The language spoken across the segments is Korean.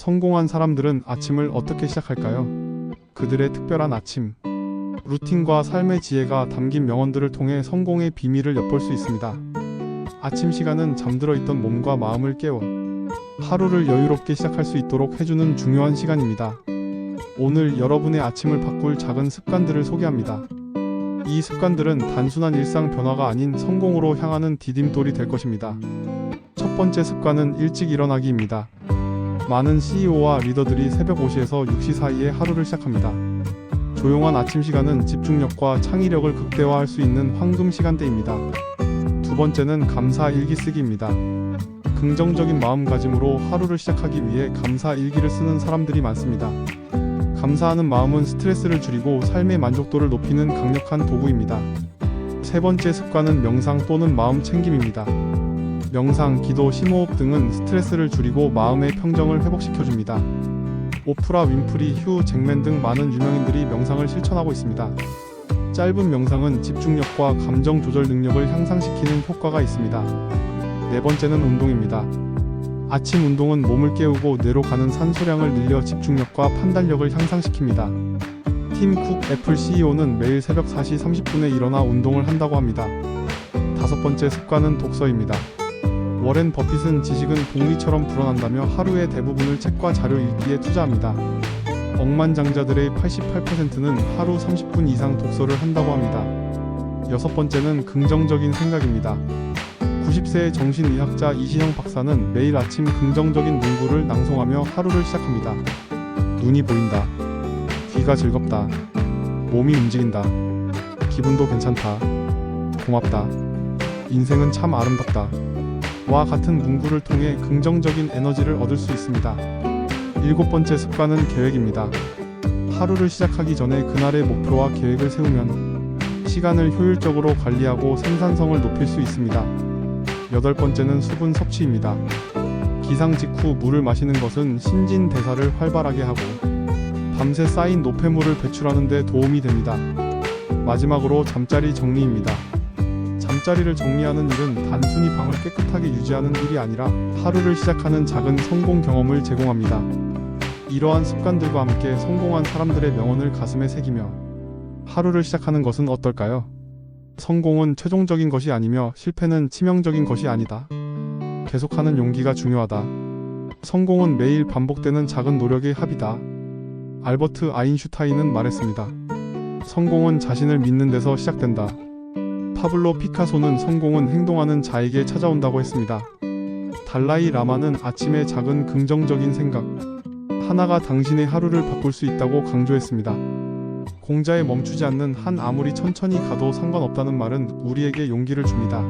성공한 사람들은 아침을 어떻게 시작할까요? 그들의 특별한 아침. 루틴과 삶의 지혜가 담긴 명언들을 통해 성공의 비밀을 엿볼 수 있습니다. 아침 시간은 잠들어 있던 몸과 마음을 깨워 하루를 여유롭게 시작할 수 있도록 해주는 중요한 시간입니다. 오늘 여러분의 아침을 바꿀 작은 습관들을 소개합니다. 이 습관들은 단순한 일상 변화가 아닌 성공으로 향하는 디딤돌이 될 것입니다. 첫 번째 습관은 일찍 일어나기입니다. 많은 CEO와 리더들이 새벽 5시에서 6시 사이에 하루를 시작합니다. 조용한 아침 시간은 집중력과 창의력을 극대화할 수 있는 황금 시간대입니다. 두 번째는 감사 일기 쓰기입니다. 긍정적인 마음가짐으로 하루를 시작하기 위해 감사 일기를 쓰는 사람들이 많습니다. 감사하는 마음은 스트레스를 줄이고 삶의 만족도를 높이는 강력한 도구입니다. 세 번째 습관은 명상 또는 마음 챙김입니다. 명상, 기도, 심호흡 등은 스트레스를 줄이고 마음의 평정을 회복시켜줍니다. 오프라 윈프리, 휴 잭맨 등 많은 유명인들이 명상을 실천하고 있습니다. 짧은 명상은 집중력과 감정 조절 능력을 향상시키는 효과가 있습니다. 네 번째는 운동입니다. 아침 운동은 몸을 깨우고 뇌로 가는 산소량을 늘려 집중력과 판단력을 향상시킵니다. 팀 쿡 애플 CEO는 매일 새벽 4시 30분에 일어나 운동을 한다고 합니다. 다섯 번째 습관은 독서입니다. 워렌 버핏은 지식은 복리처럼 불어난다며 하루의 대부분을 책과 자료 읽기에 투자합니다. 억만장자들의 88%는 하루 30분 이상 독서를 한다고 합니다. 여섯 번째는 긍정적인 생각입니다. 90세의 정신의학자 이시영 박사는 매일 아침 긍정적인 문구를 낭송하며 하루를 시작합니다. 눈이 보인다. 귀가 즐겁다. 몸이 움직인다. 기분도 괜찮다. 고맙다. 인생은 참 아름답다. 와 같은 문구를 통해 긍정적인 에너지를 얻을 수 있습니다. 일곱 번째 습관은 계획입니다. 하루를 시작하기 전에 그날의 목표와 계획을 세우면 시간을 효율적으로 관리하고 생산성을 높일 수 있습니다. 여덟 번째는 수분 섭취입니다. 기상 직후 물을 마시는 것은 신진 대사를 활발하게 하고 밤새 쌓인 노폐물을 배출하는 데 도움이 됩니다. 마지막으로 잠자리 정리입니다. 잠자리를 정리하는 일은 단순히 방을 깨끗하게 유지하는 일이 아니라 하루를 시작하는 작은 성공 경험을 제공합니다. 이러한 습관들과 함께 성공한 사람들의 명언을 가슴에 새기며 하루를 시작하는 것은 어떨까요? 성공은 최종적인 것이 아니며 실패는 치명적인 것이 아니다. 계속하는 용기가 중요하다. 성공은 매일 반복되는 작은 노력의 합이다. 알버트 아인슈타인은 말했습니다. 성공은 자신을 믿는 데서 시작된다. 파블로 피카소는 성공은 행동하는 자에게 찾아온다고 했습니다. 달라이 라마는 아침의 작은 긍정적인 생각 하나가 당신의 하루를 바꿀 수 있다고 강조했습니다. 공자에 멈추지 않는 한 아무리 천천히 가도 상관없다는 말은 우리에게 용기를 줍니다.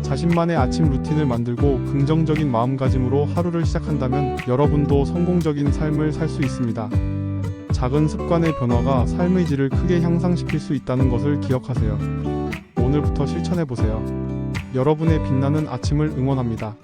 자신만의 아침 루틴을 만들고 긍정적인 마음가짐으로 하루를 시작한다면 여러분도 성공적인 삶을 살 수 있습니다. 작은 습관의 변화가 삶의 질을 크게 향상시킬 수 있다는 것을 기억하세요. 오늘부터 실천해 보세요. 여러분의 빛나는 아침을 응원합니다.